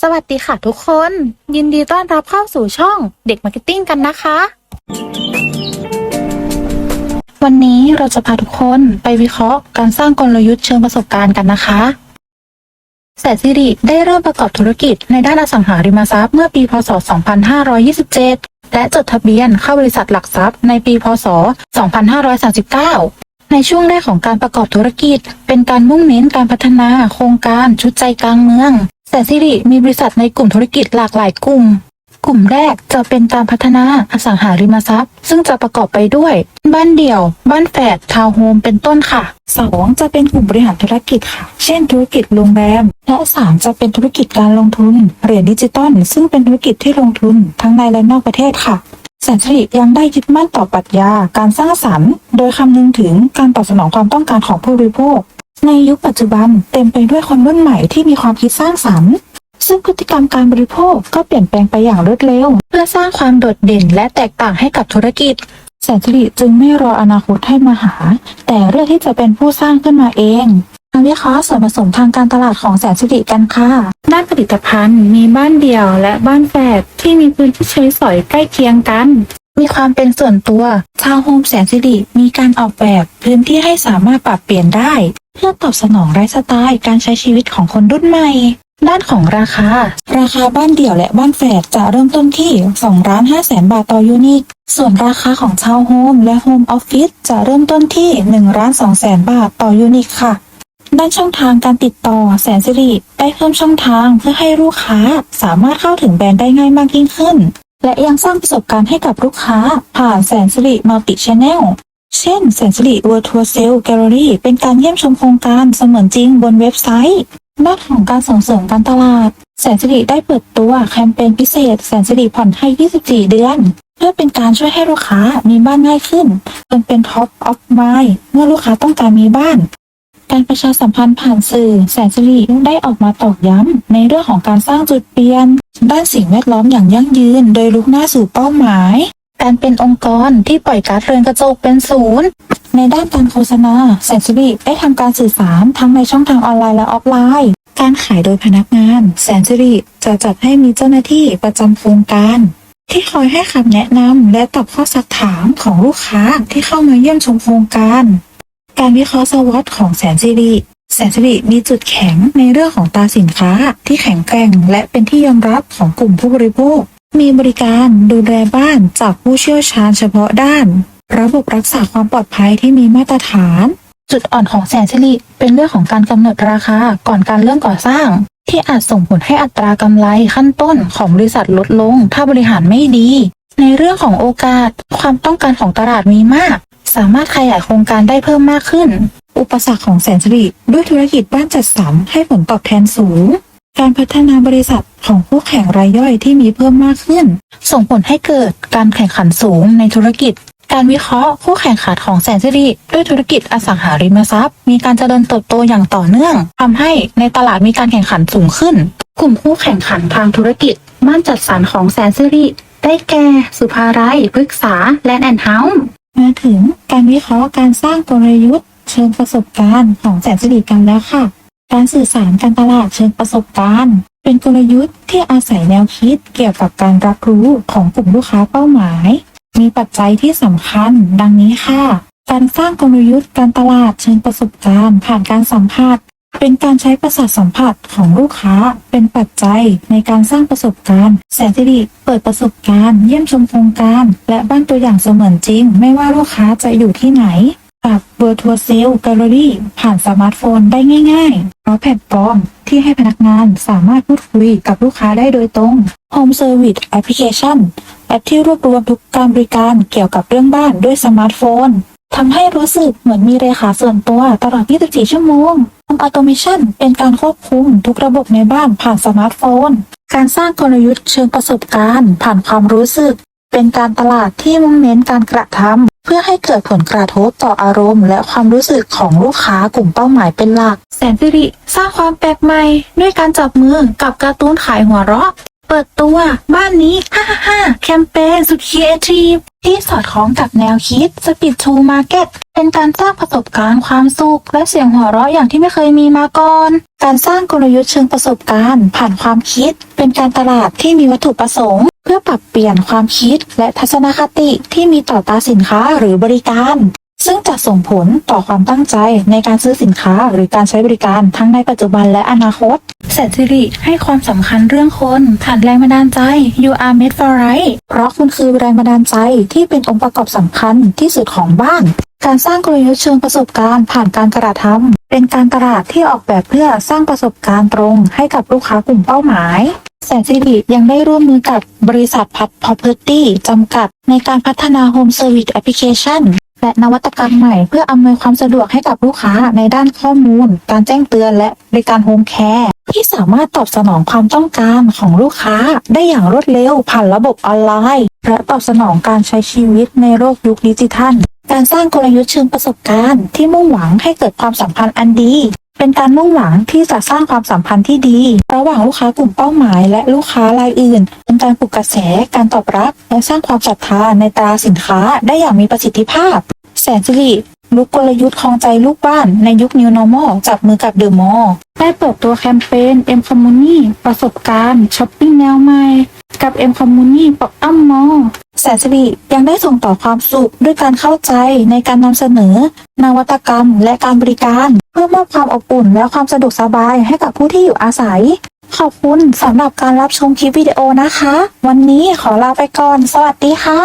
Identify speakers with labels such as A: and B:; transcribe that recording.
A: สวัสดีค่ะทุกคน ยินดีต้อนรับเข้าสู่ช่องเด็กมาร์เก็ตติ้งกันนะคะ วันนี้เราจะพาทุกคนไปวิเคราะห์การสร้างกลยุทธ์เชิงประสบการณ์กันนะคะแสนสิริได้เริ่มประกอบธุรกิจในด้านอสังหาริมทรัพย์เมื่อปีพศ 2527 และจดทะเบียนเข้าบริษัทหลักทรัพย์ในปีพศ 2539 ในช่วงแรกของการประกอบธุรกิจ เป็นการมุ่งเน้นการพัฒนาโครงการชุดใจกลางเมือง แสนสิริมีบริษัทในกลุ่มธุรกิจหลากหลายกลุ่ม กลุ่มแรกจะเป็นการพัฒนาอสังหาริมทรัพย์ ซึ่งจะประกอบไปด้วย บ้านเดี่ยว บ้านแฝดทาวน์โฮมเป็นต้นค่ะ 2. จะเป็นกลุ่มบริหารธุรกิจค่ะ เช่น ธุรกิจโรงแรม และ 3 จะเป็นธุรกิจการลงทุนเหรียญดิจิตอลซึ่งเป็นธุรกิจที่ลงทุนทั้งในและนอกประเทศค่ะแสนสิริยังได้ยึดมั่นต่อปรัชญาการสร้างสรรค์ โดยคำนึงถึงการตอบสนองความต้องการของผู้บริโภค ในยุคปัจจุบันเต็มไปด้วยคนรุ่นใหม่ที่มีความคิดสร้างสรรค์ซึ่งพฤติกรรมการบริโภคก็เปลี่ยนแปลงไปอย่างรวดเร็ว เพื่อสร้างความโดดเด่นและแตกต่างให้กับธุรกิจแสนสิริจึงไม่รออนาคตให้มาหา แต่เลือกที่จะเป็นผู้สร้างขึ้นมาเองมาวิเคราะห์ส่วนผสมทางการตลาดของแสนสิริกันค่ะ ด้านผลิตภัณฑ์มีบ้านเดี่ยวและบ้านแฝดที่มีพื้นที่ใช้สอยใกล้เคียงกัน มีความเป็นส่วนตัว ชาวโฮมแสนสิริมีการออกแบบพื้นที่ให้สามารถปรับเปลี่ยนได้ เพื่อตอบสนองไลฟ์สไตล์การใช้ชีวิตของคนรุ่นใหม่ ด้านของราคา ราคาบ้านเดี่ยวและบ้านแฝดจะเริ่มต้นที่2ล้าน5แสนบาทต่อยูนิต ส่วนราคาของชาวโฮมและโฮมออฟฟิศจะเริ่มต้นที่1ล้าน2แสนบาทต่อยูนิตค่ะด้านช่องทางการติดต่อแสนสิริได้เพิ่มช่องทางเพื่อให้ลูกค้าสามารถเข้าถึงแบรนด์ได้ง่ายมากยิ่งขึ้น และยังสร้างประสบการณ์ให้กับลูกค้า ผ่านแสนสิริมัลติชแนลเช่นแสนสิริเวิร์ทัวร์เซลแกลเลอรี่เป็นการเยี่ยมชมโครงการเสมือนจริงบนเว็บไซต์ด้านของการส่งเสริมการตลาด แสนสิริได้เปิดตัวแคมเปญพิเศษ แสนสิริผ่อนให้ 24 เดือน เพื่อเป็นการช่วยให้ลูกค้ามีบ้านง่ายขึ้นจนเป็นท็อปออฟไมล์เมื่อลูกค้าต้องการมีบ้าน การประชาสัมพันธ์ผ่านสื่อ แสนสิริได้ออกมาตอกย้ำในเรื่องของการสร้างจุดเปลี่ยน ด้านสิ่งแวดล้อมอย่างยั่งยืน โดยลุกหน้าสู่เป้าหมาย การเป็นองค์กรที่ปล่อยก๊าซเรือนกระจกเป็นศูนย์ ในด้านการโฆษณาแสนสิริได้ทำการสื่อสารทั้งในช่องทางออนไลน์และออฟไลน์ การขายโดยพนักงาน แสนสิริจะจัดให้มีเจ้าหน้าที่ประจำโครงการ ที่คอยให้คำแนะนำและตอบข้อสักถามของลูกค้าที่เข้ามาเยี่ยมชมโครงการ การวิเคราะห์สวอตของแสนสิริ แสนสิริมีจุดแข็งในเรื่องของตราสินค้าที่แข็งแกร่งและเป็นที่ยอมรับของกลุ่มผู้บริโภค มีบริการดูแลบ้านจากผู้เชี่ยวชาญเฉพาะด้าน ระบบรักษาความปลอดภัยที่มีมาตรฐาน จุดอ่อนของแสนสิริเป็นเรื่องของการกำหนดราคาก่อนการเริ่มก่อสร้าง ที่อาจส่งผลให้อัตรากำไรขั้นต้นของบริษัทลดลง ถ้าบริหารไม่ดี ในเรื่องของโอกาส ความต้องการของตลาดมีมาก สามารถขยายโครงการได้เพิ่มมากขึ้น อุปสรรคของแสนสิริด้วยธุรกิจบ้านจัดสรรให้ผลตอบแทนสูง การพัฒนาบริษัทของคู่แข่งรายย่อยที่มีเพิ่มมากขึ้น ส่งผลให้เกิดการแข่งขันสูงในธุรกิจ การวิเคราะห์คู่แข่งขันของแสนสิริด้วยธุรกิจอสังหาริมทรัพย์ มีการเจริญเติบโตอย่างต่อเนื่องทำให้ในตลาดมีการแข่งขันสูงขึ้น กลุ่มคู่แข่งขันทางธุรกิจบ้านจัดสรรของแสนสิริได้แก่ สุภาลัยพฤกษา และแอนเฮาส์มาถึงการวิเคราะห์การสร้างกลยุทธ์ เชิงประสบการณ์ของแสนสิริกันแล้วค่ะ การสื่อสารการตลาดเชิงประสบการณ์ เป็นกลยุทธ์ที่อาศัยแนวคิดเกี่ยวกับการรับรู้ของกลุ่มลูกค้าเป้าหมาย มีปัจจัยที่สำคัญ ดังนี้ค่ะ การสร้างกลยุทธ์การตลาดเชิงประสบการณ์ ผ่านการสัมผัสเป็นการใช้ประสาทสัมผัสของลูกค้าเป็นปัจจัยในการสร้างประสบการณ์ แสนสิริเปิดประสบการณ์ เยี่ยมชมโครงการ และบ้านตัวอย่างเสมือนจริง ไม่ว่าลูกค้าจะอยู่ที่ไหน กับ Virtual Sale Gallery ผ่านสมาร์ทโฟนได้ง่ายๆ เพราะแพลตฟอร์มที่ให้พนักงานสามารถพูดคุยกับลูกค้าได้โดยตรง Home Service Application แอปที่รวบรวมทุกการบริการเกี่ยวกับเรื่องบ้านด้วยสมาร์ทโฟนทำให้รู้สึกเหมือนมีเลขาส่วนตัวตลอด 24 ชั่วโมง Home Automation เป็นการควบคุมทุกระบบในบ้านผ่านสมาร์ทโฟน การสร้างกลยุทธ์เชิงประสบการณ์ ผ่านความรู้สึก เป็นการตลาดที่มุ่งเน้นการกระทำ เพื่อให้เกิดผลกระทบต่ออารมณ์ และความรู้สึกของลูกค้ากลุ่มเป้าหมายเป็นหลัก แสนสิริสร้างความแปลกใหม่ ด้วยการจับมือกับการ์ตูนขายหัวเราะ เปิดตัวบ้านนี้ฮ่าฮ่าฮ่าแคมเปญสุดครีเอทีฟที่สอดคล้องกับแนวคิด Speed to Market เป็นการสร้างประสบการณ์ความสุข และเสียงหัวเราะอย่างที่ไม่เคยมีมาก่อน การสร้างกลยุทธ์เชิงประสบการณ์ ผ่านความคิด เป็นการตลาดที่มีวัตถุประสงค์ เพื่อปรับเปลี่ยนความคิดและทัศนคติที่มีต่อตาสินค้าหรือบริการ ซึ่งจะส่งผลต่อความตั้งใจในการซื้อสินค้าหรือการใช้บริการทั้งในปัจจุบันและอนาคตแสนสิริให้ความสำคัญเรื่องคนผ่านแรงบันดาลใจ You are made for right เพราะคุณคือแรงบันดาลใจที่เป็นองค์ประกอบสำคัญที่สุดของบ้าน การสร้างกลยุทธ์เชิงประสบการณ์ผ่านการกระทำเป็นการตลาดที่ออกแบบเพื่อสร้างประสบการณ์ตรงให้กับลูกค้ากลุ่มเป้าหมายแสนสิริยังได้ร่วมมือกับบริษัทพัด Property จำกัด ในการพัฒนา Home Service Application ะนวัตกรรมใหม่ เพื่ออำนวยความสะดวกให้กับลูกค้าในด้านข้อมูล การแจ้งเตือนและบริการโฮมแคร์ที่สามารถตอบสนองความต้องการของลูกค้าได้อย่างรวดเร็วผ่านระบบออนไลน์ และตอบสนองการใช้ชีวิตในโลกยุคดิจิทัล การสร้างกลยุทธ์เชิงประสบการณ์ที่มุ่งหวังให้เกิดความสัมพันธ์อันดี เป็นการมุ่งหวังที่จะสร้างความสัมพันธ์ที่ดี ระหว่างลูกค้ากลุ่มเป้าหมาย และลูกค้ารายอื่น เป็นการปลุกกระแส การตอบรับ และสร้างความศรัทธาในตราสินค้าได้อย่างมีประสิทธิภาพ แสนสิริลุกกลยุทธ์ครองใจลูกบ้านในยุค New Normal จับมือกับเดอะมอลล์ได้เปิดตัวแคมเปญ M Community ประสบการณ์ช้อปปิ้งแนวใหม่ กับเอ็มคอมมูนีปอกอัมมอแสนสิริยังได้ส่งต่อความสุขด้วยการเข้าใจในการนำเสนอ นวัตกรรมและการบริการ เพื่อมอบความอบอุ่นและความสะดวกสบายให้กับผู้ที่อยู่อาศัย ขอบคุณสำหรับการรับชมคลิปวิดีโอนะคะ วันนี้ขอลาไปก่อน สวัสดีค่ะ